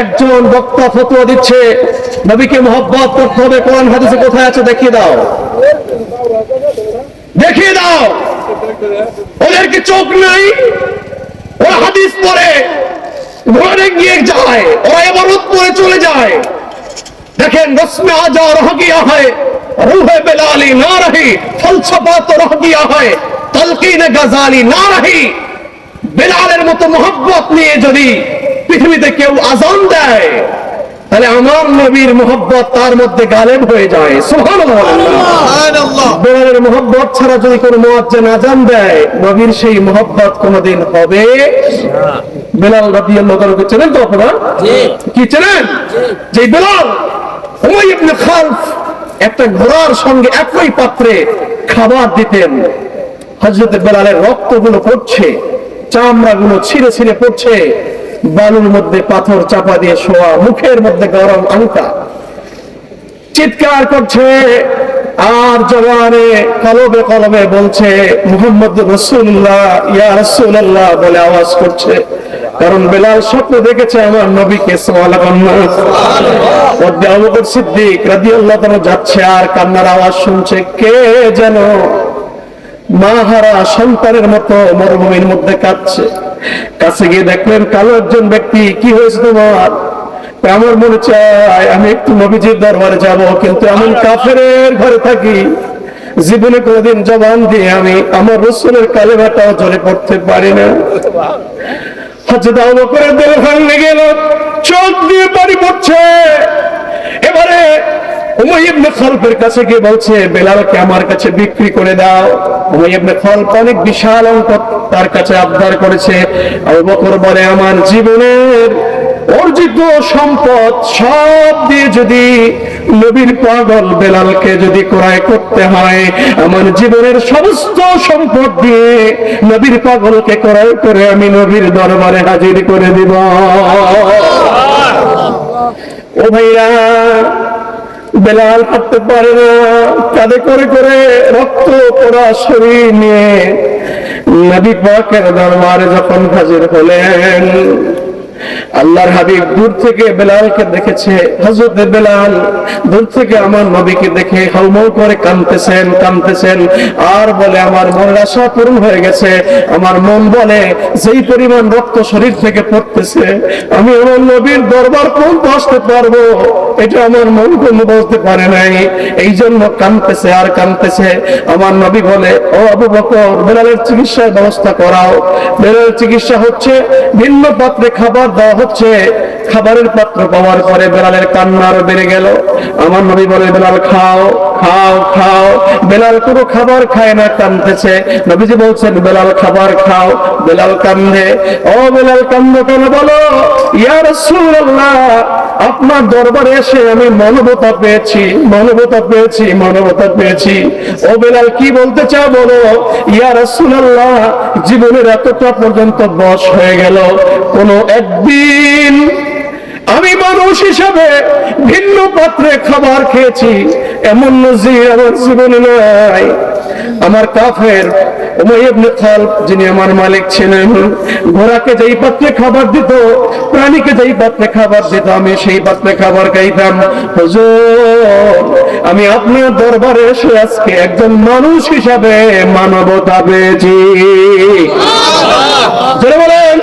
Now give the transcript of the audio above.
একজন বক্তা ফতোয়া দিচ্ছে, নবীকে মোহব্বত করতে হবে, কোরআন হাদিসে কোথায় আছে দেখিয়ে দাও। দেখিয়ে দাও। ওদেরকে চোখ নাই, ওরা হাদিস পড়ে, ঘরে গিয়ে যায়, ওরা এবারত পরে চলে যায়। দেখেন, রসমে আজা রহ গিয়া হয়, রুহে বেলালি না রহি ফলসফা তো রহ গিয়া হয়, তলকিন গজালি না রহি। বেলালের মতো মোহব্বত নিয়ে যদি পৃথিবীতে কেউ আজান দেয় তাহলে আমার নবীর মোহব্বত তার মধ্যে গালেব হয়ে যায়। সুবহানাল্লাহ। বেলালের মোহব্বত ছাড়া যদি কোনো মুয়াজ্জিন আজান দেয় নবীর সেই মোহব্বত কোনোদিন হবে বেলাল রাদিয়াল্লাহু তাআলাকে চেনেন তো আপনারা? কি চেনেন? যে বেলাল ইবনে খালফ একটা ঘোড়ার সঙ্গে একই পাত্রে খাবার দিতেন। হযরত বেলালের রক্তগুলো পড়ছে চামড়াগুলো ছিঁড়ে ছিঁড়ে পড়ছে। বালুর মধ্যে পাথর চাপা দিয়ে শোয়া, মুখের মধ্যে গরম আংটা চিৎকার করছে, আর জবানে কলবে কলবে বলছে, মুহাম্মদ রসুল্লাহ ইয়া রসুল্লাহ বলে আওয়াজ করছে। কারণ বেলাল স্বপ্ন দেখেছে আমার নবীকে সিদ্দিক রাদিয়াল্লাহু তাআলা যাচ্ছে, আর কান্নার আওয়াজ শুনছে, কে যেন মাহারা সন্তানের মতো মরুভূমির মধ্যে কাঁদছে। কাছে গিয়ে দেখলেন কালো একজন ব্যক্তি, কি হয়েছে তোমার? আমার মনে আমি একটু নবীজির দরবারে যাব, কিন্তু এমন কাফের ঘরে থাকি। জীবনে কোনোদিন জবান দিয়ে আমি আমার রসুলের কালেমাটাও জলে পড়তে পারি না। হজরত আবু বকরের গেল, চোখ দিয়ে পড়ছে। উমাই ইবনে কাছে গিয়ে বলছে, বেলালকে আমার কাছে বিক্রি করে দাও। উমাই ইবনে খালফ অনেক বিশাল অঙ্ক তার কাছে করেছে আমার জীবনের অর্জিত সম্পদ সব দিয়ে যদি নবীর পাগল বেলালকে যদি ক্রয় করতে হয়, আমার জীবনের সমস্ত সম্পদ দিয়ে নবীর পাগলকে ক্রয় করে আমি নবীর দরবারে হাজির করে দিব। ও ভাইরা বেলাল হাঁটতে পারে না, কাঁধে করে করে রক্ত পোড়া শরীর নিয়ে নবী পাকের দরবারে যখন হাজির হলেন আল্লাহর হাবিব দূর থেকে বেলালকে দেখেছে হজরত বেলাল দূর থেকে আমার নবীকে দেখে হাউমাউ করে কাঁদতেছেন কাঁদতেছেন। আর বলে, আমার মনের আশা পূরণ হয়ে গেছে। আমার মন বলে, যেই পরিমাণ রক্ত শরীর থেকে পড়তেছে, আমি আমার নবীর দরবার পর্যন্ত আসতে পারব। এটা আমার মন কোনো বলতে পারে নাই। এই জন্য কাঁদতেছে আর কাঁদতেছে। আমার নবী বলে, ও আবু বকর, বেলালের চিকিৎসার ব্যবস্থা করাও। বেলালের চিকিৎসা হচ্ছে ভিন্ন পাত্রে খাবার দেওয়া হচ্ছে, খাবারের পাত্র পাওয়ার পরে বেলালের কান্না আরও বেড়ে গেল। আমার নবী বলে, বেলাল, খাও খাও খাও। বেলাল কোনো খাবার খায় না কান্দতেছে নবীজি বলছেন, বেলাল, খাবার খাও। বেলাল কান্দে। ও বেলাল, কান্দ কেন বলো? ইয়ার রাসূলুল্লাহ আপনার দরবারে এসে আমি মানবতা পেয়েছি মানবতা পেয়েছি মানবতা পেয়েছি। ও বেলাল, কি বলতে চাও বলো? ইয়া রাসূলুল্লাহ, জীবনের এতটা পর্যন্ত বয়স হয়ে গেল। কোন একদিন আমি মানুষ হিসাবে ভিন্ন পাত্রে খাবার খেয়েছি, এমন নজির আমার জীবনে নাই। আমার কাফের যিনি আমার মালিক ছিলেন ঘোড়াকে যেই পাত্রে খাবার দিত প্রাণীকে যেই পাত্রে খাবার দিত আমি সেই পাত্রে খাবার খাইতাম। আমি আপনার দরবারে এসে আজকে একজন মানুষ হিসাবে মানবতা পেয়েছি। বলেন।